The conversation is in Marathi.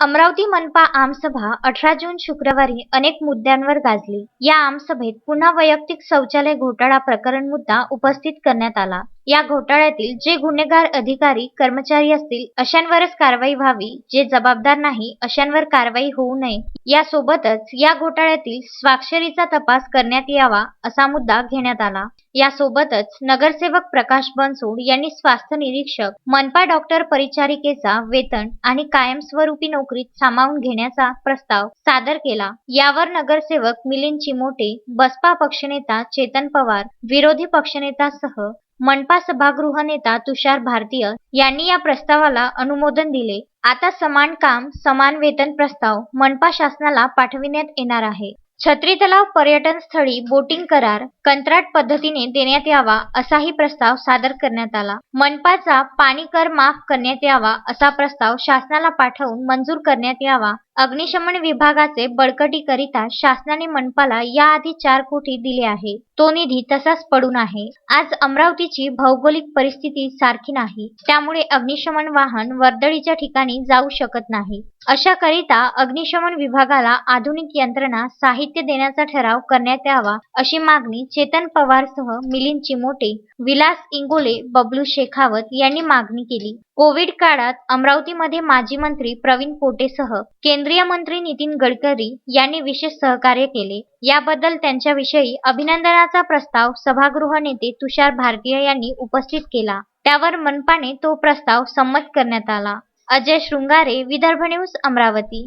अमरावती मनपा आमसभा अठरा जून शुक्रवारी अनेक मुद्द्यांवर गाजली. या आमसभेत पुन्हा वैयक्तिक शौचालय घोटाळा प्रकरण मुद्दा उपस्थित करण्यात आला. या घोटाळ्यातील जे गुन्हेगार अधिकारी कर्मचारी असतील अशांवरच कारवाई व्हावी. जे जबाबदार नाही अशांवर कारवाई होऊ नये. यासोबतच या घोटाळ्यातील स्वाक्षरीचा तपास करण्यात यावा असा मुद्दा घेण्यात आला. यासोबतच नगरसेवक प्रकाश बनसोड यांनी स्वास्थ्य निरीक्षक मनपा डॉक्टर परिचारिकेचा वेतन आणि कायमस्वरूपी नोकरीत सामावून घेण्याचा प्रस्ताव सादर केला. यावर नगरसेवक मिलिंद चिमोटे बसपा पक्षनेता चेतन पवार विरोधी पक्षनेतासह मनपा सभागृह नेता तुषार भारतीय यांनी या प्रस्तावाला अनुमोदन दिले. आता समान काम समान वेतन प्रस्ताव मनपा शासनाला पाठविण्यात येणार आहे. छत्री तलाव पर्यटन स्थळी बोटिंग करार कंत्राट पद्धतीने देण्यात यावा असाही प्रस्ताव सादर करण्यात आला. मनपाचा पाणी कर माफ करण्यात यावा असा प्रस्ताव शासनाला पाठवून मंजूर करण्यात यावा. अग्निशमन विभागाचे बळकटीकरिता शासनाने मनपाला याआधी चार कोटी दिले आहे. तो निधी तसाच पडून आहे. आज अमरावतीची भौगोलिक परिस्थिती सारखी नाही. त्यामुळे अग्निशमन वाहन वर्दळीच्या ठिकाणी जाऊ शकत नाही. अशाकरिता अग्निशमन विभागाला आधुनिक यंत्रणा साहित्य साहित्य देण्याचा ठराव करण्यात यावा अशी मागणी चेतन पवारसह मिलिंद चिमोटे विलास इंगोले बबलू शेखावत यांनी मागणी केली. कोविड काळात अमरावतीमध्ये माजी मंत्री प्रवीण पोटेसह केंद्रीय मंत्री नितीन गडकरी यांनी विशेष सहकार्य केले. याबद्दल त्यांच्याविषयी अभिनंदनाचा प्रस्ताव सभागृह नेते तुषार भारतीय यांनी उपस्थित केला. त्यावर मनपाने तो प्रस्ताव संमत करण्यात आला. अजय शृंगारे विदर्भ न्यूज अमरावती.